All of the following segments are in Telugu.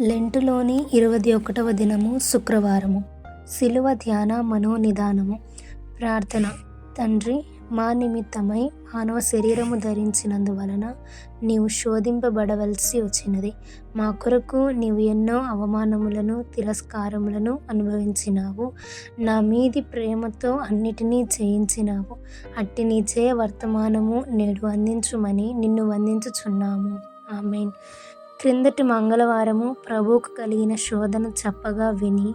లెంటులోని ఇరవై ఒకటవ దినము శుక్రవారము. శిలువ ధ్యాన మనోనిదానము. ప్రార్థన. తండ్రి మా నిమిత్తమై మానవ శరీరము ధరించినందువలన నీవు శోధింపబడవలసి వచ్చినది. మా కొరకు నీవు ఎన్నో అవమానములను తిరస్కారములను అనుభవించినావు. నా మీది ప్రేమతో అన్నిటినీ చేయించినావు. అట్టి నీ చే వర్తమానము నేడు అందించుమని నిన్ను వందించుచున్నాము. ఆమెన్. క్రిందటి మంగళవారము ప్రభువుకు కలిగిన శోధన చెప్పగా విని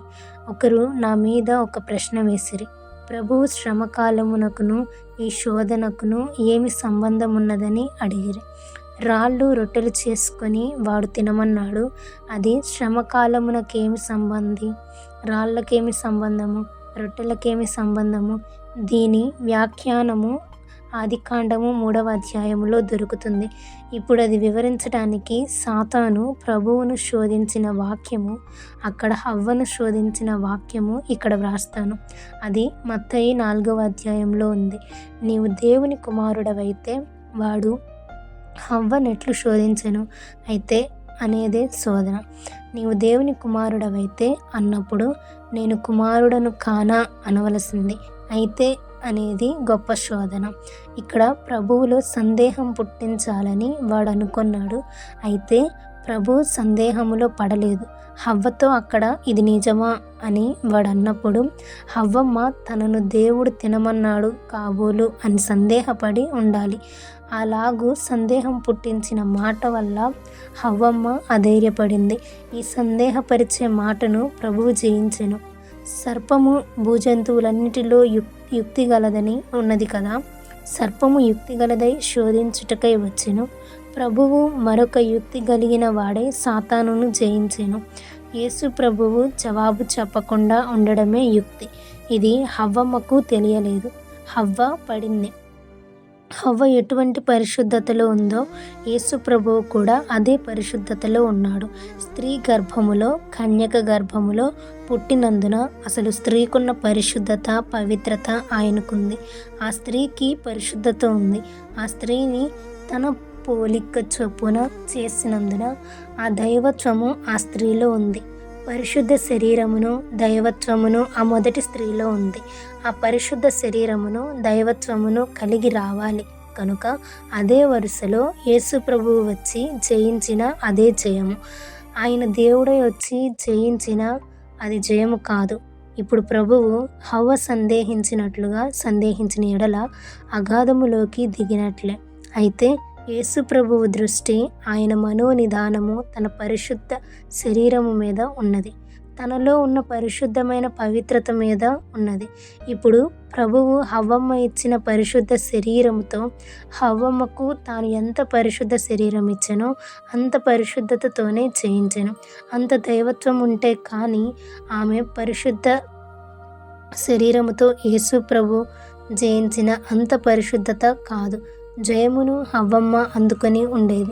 ఒకరు నా మీద ఒక ప్రశ్న వేసిరి. ప్రభువు శ్రమకాలమునకును ఈ శోధనకును ఏమి సంబంధం ఉన్నదని అడిగిరి. రాళ్ళు రొట్టెలు చేసుకొని వాడు తినమన్నాడు అది శ్రమకాలమునకేమి సంబంధి? రాళ్ళకేమి సంబంధము? రొట్టెలకేమి సంబంధము? దీని వ్యాఖ్యానము ఆదికాండము మూడవ అధ్యాయంలో దొరుకుతుంది. ఇప్పుడు అది వివరించడానికి సాతాను ప్రభువును శోధించిన వాక్యము అక్కడ హవ్వను శోధించిన వాక్యము ఇక్కడ వ్రాస్తాను. అది మత్తయి నాలుగవ అధ్యాయంలో ఉంది. నీవు దేవుని కుమారుడవైతే వాడు హవ్వనెట్లు శోధించను అయితే అనేదే శోధన. నీవు దేవుని కుమారుడవైతే అన్నప్పుడు నేను కుమారుడను కానా అనవలసింది. అయితే అనేది గొప్ప శోధన. ఇక్కడ ప్రభువులో సందేహం పుట్టించాలని వాడు అనుకున్నాడు. అయితే ప్రభు సందేహములో పడలేదు. హవ్వతో అక్కడ ఇది నిజమా అని వాడు అన్నప్పుడు హవ్వమ్మ తనను దేవుడు తినమన్నాడు కాబోలు అని సందేహపడి ఉండాలి. అలాగూ సందేహం పుట్టించిన మాట వల్ల హవ్వమ్మ అధైర్యపడింది. ఈ సందేహపరిచే మాటను ప్రభువు జయించెను. సర్పము భూజంతువులన్నిటిలో యుక్ యుక్తి గలదని ఉన్నది కదా. సర్పము యుక్తి గలదై శోధించుటకై వచ్చెను. ప్రభువు మరొక యుక్తి కలిగిన వాడే సాతానును జయించెను. యేసు ప్రభువు జవాబు చెప్పకుండా ఉండడమే యుక్తి. ఇది హవ్వమ్మకు తెలియలేదు. హవ్వ పడింది. హవ్వ ఎటువంటి పరిశుద్ధతలో ఉందో యేసు ప్రభువు కూడా అదే పరిశుద్ధతలో ఉన్నాడు. స్త్రీ గర్భములో కన్యక గర్భములో పుట్టినందున అసలు స్త్రీకున్న పరిశుద్ధత పవిత్రత ఆయనకుంది. ఆ స్త్రీకి పరిశుద్ధత ఉంది. ఆ స్త్రీని తన పోలిక చొప్పున చేసినందున ఆ దైవత్వము ఆ స్త్రీలో ఉంది. పరిశుద్ధ శరీరమును దైవత్వమును ఆ మొదటి స్త్రీలో ఉంది. ఆ పరిశుద్ధ శరీరమును దైవత్వమును కలిగి రావాలి. కనుక అదే వరుసలో యేసు ప్రభువు వచ్చి జయించిన అదే జయము. ఆయన దేవుడే వచ్చి జయించిన అది జయము కాదు. ఇప్పుడు ప్రభువు హవ్వ సందేహించినట్లుగా సందేహించిన ఎడల అగాధములోకి దిగినట్లే. అయితే యేసుప్రభువు దృష్టి ఆయన మనోనిదానము తన పరిశుద్ధ శరీరము మీద ఉన్నది. తనలో ఉన్న పరిశుద్ధమైన పవిత్రత మీద ఉన్నది. ఇప్పుడు ప్రభువు హవ్వమ్మ ఇచ్చిన పరిశుద్ధ శరీరముతో హవ్వమ్మకు తాను ఎంత పరిశుద్ధ శరీరం ఇచ్చానో అంత పరిశుద్ధతతోనే చేయించాను. అంత దైవత్వం ఉంటే కానీ ఆమె పరిశుద్ధ శరీరముతో యేసు ప్రభు జయించిన అంత పరిశుద్ధత కాదు. జయమును హవ్వమ్మ అందుకొని ఉండేది.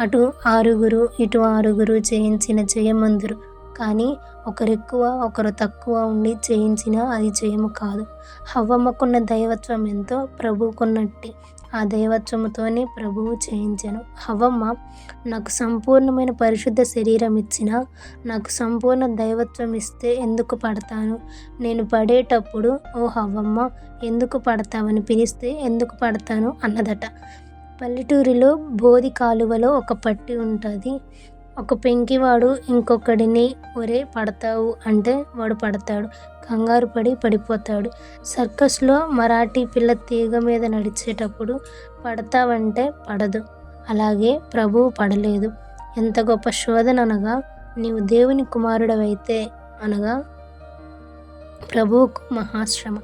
అటు ఆరుగురు ఇటు ఆరుగురు చేయించిన జయమందురు. కానీ ఒకరెక్కువ ఒకరు తక్కువ ఉండి చేయించినా అది జయము కాదు. హవ్వమ్మకున్న దైవత్వం ఎంతో ప్రభువుకున్నట్టి. ఆ దైవత్వముతోనే ప్రభువు చేయించాను. హవమ్మ నాకు సంపూర్ణమైన పరిశుద్ధ శరీరం ఇచ్చిన నాకు సంపూర్ణ దైవత్వం ఇస్తే ఎందుకు పడతాను? నేను పడేటప్పుడు ఓ హవమ్మ ఎందుకు పడతావని పిలిస్తే ఎందుకు పడతాను అన్నదట. పల్లెటూరిలో బోధి కాలువలో ఒక పట్టి ఉంటుంది. ఒక పెంకివాడు ఇంకొకడిని ఒరే పడతావు అంటే వాడు పడతాడు. కంగారు పడి పడిపోతాడు. సర్కస్లో మరాఠీ పిల్ల తీగ మీద నడిచేటప్పుడు పడతావంటే పడదు. అలాగే ప్రభువు పడలేదు. ఎంత గొప్ప శోధన అనగా నీవు దేవుని కుమారుడవైతే అనగా ప్రభువుకు మహాశ్రమ.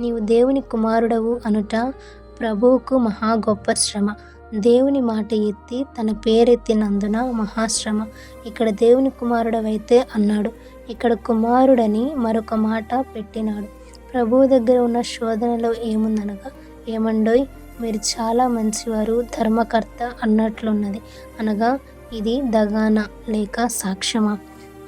నీవు దేవుని కుమారుడవు అనుట ప్రభువుకు మహా గొప్ప శ్రమ. దేవుని మాట ఎత్తి తన పేరెత్తినందున మహాశ్రమ. ఇక్కడ దేవుని కుమారుడవైతే అన్నాడు. ఇక్కడ కుమారుడని మరొక మాట పెట్టినాడు. ప్రభువు దగ్గర ఉన్న శోధనలో ఏముందనగా ఏమండోయ్ మీరు చాలా మంచివారు ధర్మకర్త అన్నట్లున్నది. అనగా ఇది దగాన లేక సాక్ష్యమా?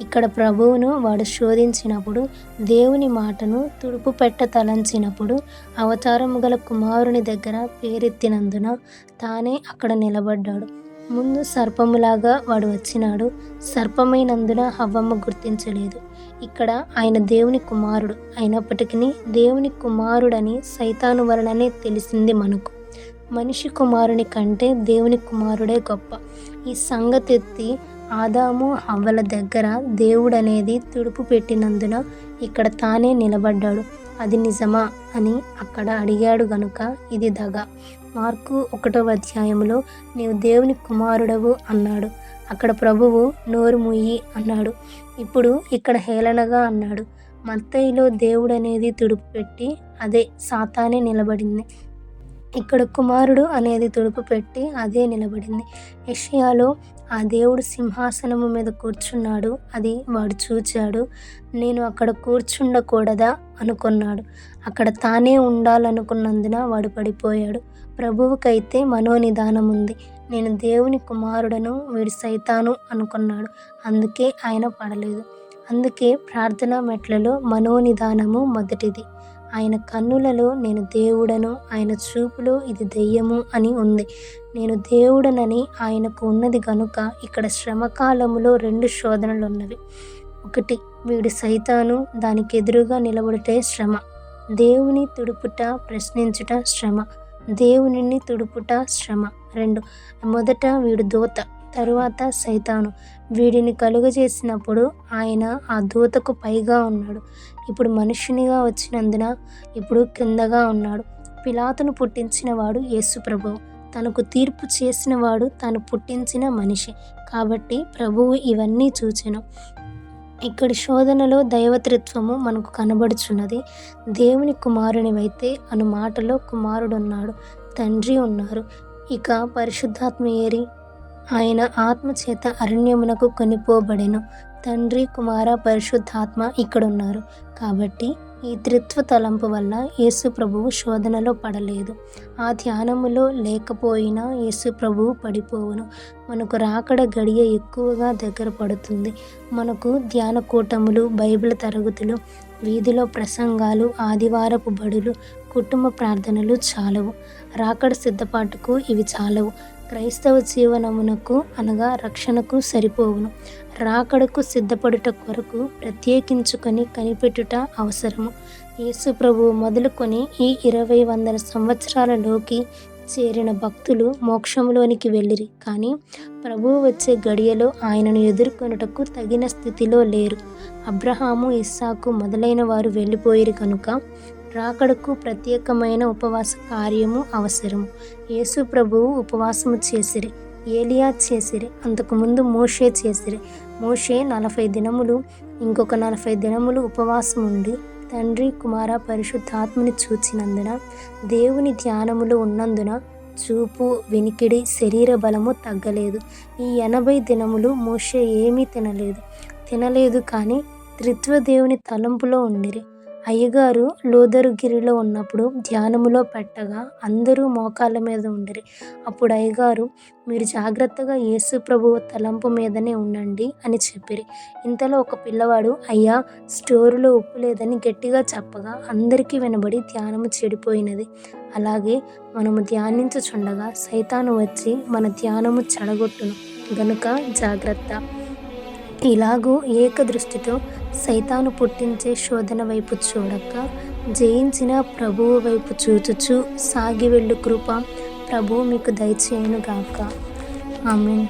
ఇక్కడ ప్రభువును వాడు శోధించినప్పుడు దేవుని మాటను తుడుపు పెట్ట తలంచినప్పుడు అవతారము గల కుమారుని దగ్గర పేరెత్తినందున తానే అక్కడ నిలబడ్డాడు. ముందు సర్పములాగా వాడు వచ్చినాడు. సర్పమైనందున హవ్వమ్మ గుర్తించలేదు. ఇక్కడ ఆయన దేవుని కుమారుడు. అయినప్పటికీ దేవుని కుమారుడని సైతాను వలననే తెలిసింది మనకు. మనిషి కుమారుని కంటే దేవుని కుమారుడే గొప్ప. ఈ సంగతి ఎత్తి ఆదాము హవ్వల దగ్గర దేవుడనేది తుడుపు పెట్టినందున ఇక్కడ తానే నిలబడ్డాడు. అది నిజమా అని అక్కడ అడిగాడు గనుక ఇది దగ. మార్కు ఒకటవ అధ్యాయంలో నీవు దేవుని కుమారుడవు అన్నాడు. అక్కడ ప్రభువు నోరు ముయ్యి అన్నాడు. ఇప్పుడు ఇక్కడ హేళనగా అన్నాడు. మత్తయిలో దేవుడు అనేది తుడుపు పెట్టి అదే సాతానే నిలబడింది. ఇక్కడ కుమారుడు అనేది తుడుపు పెట్టి అదే నిలబడింది. యషయాలో ఆ దేవుడు సింహాసనము మీద కూర్చున్నాడు. అది వాడు చూచాడు. నేను అక్కడ కూర్చుండకూడదా? అనుకున్నాడు. అక్కడ తానే ఉండాలనుకున్నందున వాడు పడిపోయాడు. ప్రభువుకైతే మనోనిదానం ఉంది. నేను దేవుని కుమారుడను వీడు సైతాను అనుకున్నాడు. అందుకే ఆయన పడలేదు. అందుకే ప్రార్థనా మెట్లలో మనోనిదానము మొదటిది. ఆయన కన్నులలో నేను దేవుడను ఆయన చూపులో ఇది దెయ్యము అని ఉంది. నేను దేవుడనని ఆయనకు ఉన్నది గనుక ఇక్కడ శ్రమకాలములో రెండు శోధనలు ఉన్నవి ఒకటి వీడు సైతాను దానికి ఎదురుగా నిలబడితే శ్రమ. దేవుని తుడుపుట ప్రశ్నించుట శ్రమ. దేవునిని తుడుపుట శ్రమ. రెండు మొదట వీడు దూత. తరువాత సైతాను వీడిని కలుగజేసినప్పుడు ఆయన ఆ దూతకు పైగా ఉన్నాడు. ఇప్పుడు మనుష్యునిగా వచ్చినందున ఇప్పుడు కిందగా ఉన్నాడు. పిలాతును పుట్టించిన వాడు యేసు ప్రభువు తనకు తీర్పు చేసిన వాడు తను పుట్టించిన మనిషి. కాబట్టి ప్రభువు ఇవన్నీ చూచెను. ఇక్కడ శోధనలో దైవతృత్వము మనకు కనబడుచున్నది. దేవుని కుమారునివైతే అను మాటలో కుమారుడున్నాడు. తండ్రి ఉన్నారు. ఇక పరిశుద్ధాత్మ ఏరి ఆయన ఆత్మచేత అరణ్యమునకు కొనిపోబడెను. తండ్రి కుమార పరిశుద్ధాత్మ ఇక్కడున్నారు. కాబట్టి ఈ త్రిత్వ తలంపు వల్ల యేసు ప్రభువు శోధనలో పడలేదు. ఆ ధ్యానములో లేకపోయినా యేసు ప్రభువు పడిపోవును. మనకు రాకడ గడియ ఎక్కువగా దగ్గర పడుతుంది. మనకు ధ్యాన కూటములు బైబిల్ తరగతులు వీధిలో ప్రసంగాలు ఆదివారపు బడులు కుటుంబ ప్రార్థనలు చాలవు. రాకడ సిద్ధపాటుకు ఇవి చాలవు. క్రైస్తవ జీవనమునకు అనగా రక్షణకు సరిపోవును. రాకడకు సిద్ధపడుట కొరకు ప్రత్యేకించుకొని కనిపెట్టుట అవసరము. యేసు ప్రభువు మొదలుకొని ఈ ఇరవై వందల సంవత్సరాలలోకి చేరిన భక్తులు మోక్షంలోనికి వెళ్ళిరి. కానీ ప్రభువు వచ్చే గడియలో ఆయనను ఎదుర్కొనుటకు తగిన స్థితిలో లేరు. అబ్రహాము ఇస్సాకు మొదలైన వారు వెళ్ళిపోయిరు కనుక రాకడకు ప్రత్యేకమైన ఉపవాస కార్యము అవసరము. యేసు ప్రభువు ఉపవాసము చేసిరి ఏలియా చేసిరి అంతకుముందు మోషే చేసిరి. మోషే నలభై దినములు ఇంకొక నలభై దినములు ఉపవాసం ఉండి తండ్రి కుమార పరిశుద్ధాత్మని చూచినందున దేవుని ధ్యానములు ఉన్నందున చూపు వినికిడి శరీర బలము తగ్గలేదు. ఈ ఎనభై దినములు మోషే ఏమీ తినలేదు. తినలేదు కానీ త్రిత్వ దేవుని తలంపులో ఉండిరి. అయ్యగారు లోదరుగిరిలో ఉన్నప్పుడు ధ్యానములో పెట్టగా అందరూ మోకాళ్ళ మీద ఉండిరి. అప్పుడు అయ్యగారు మీరు జాగ్రత్తగా యేసు ప్రభువు తలంపు మీదనే ఉండండి అని చెప్పిరి. ఇంతలో ఒక పిల్లవాడు అయ్యా స్టోరులో ఉప్పు లేదని గట్టిగా చెప్పగా అందరికీ వినబడి ధ్యానము చెడిపోయినది. అలాగే మనము ధ్యానించుచుండగా సైతాను వచ్చి మన ధ్యానము చెడగొట్టును. గనుక జాగ్రత్త. ఇలాగూ ఏకదృష్టితో సైతాను పుట్టించే శోధన వైపు చూడక జయించిన ప్రభువు వైపు చూచుచు సాగి వెళ్ళు కృప ప్రభువు మీకు దయచేయనుగాక. ఆమెన్.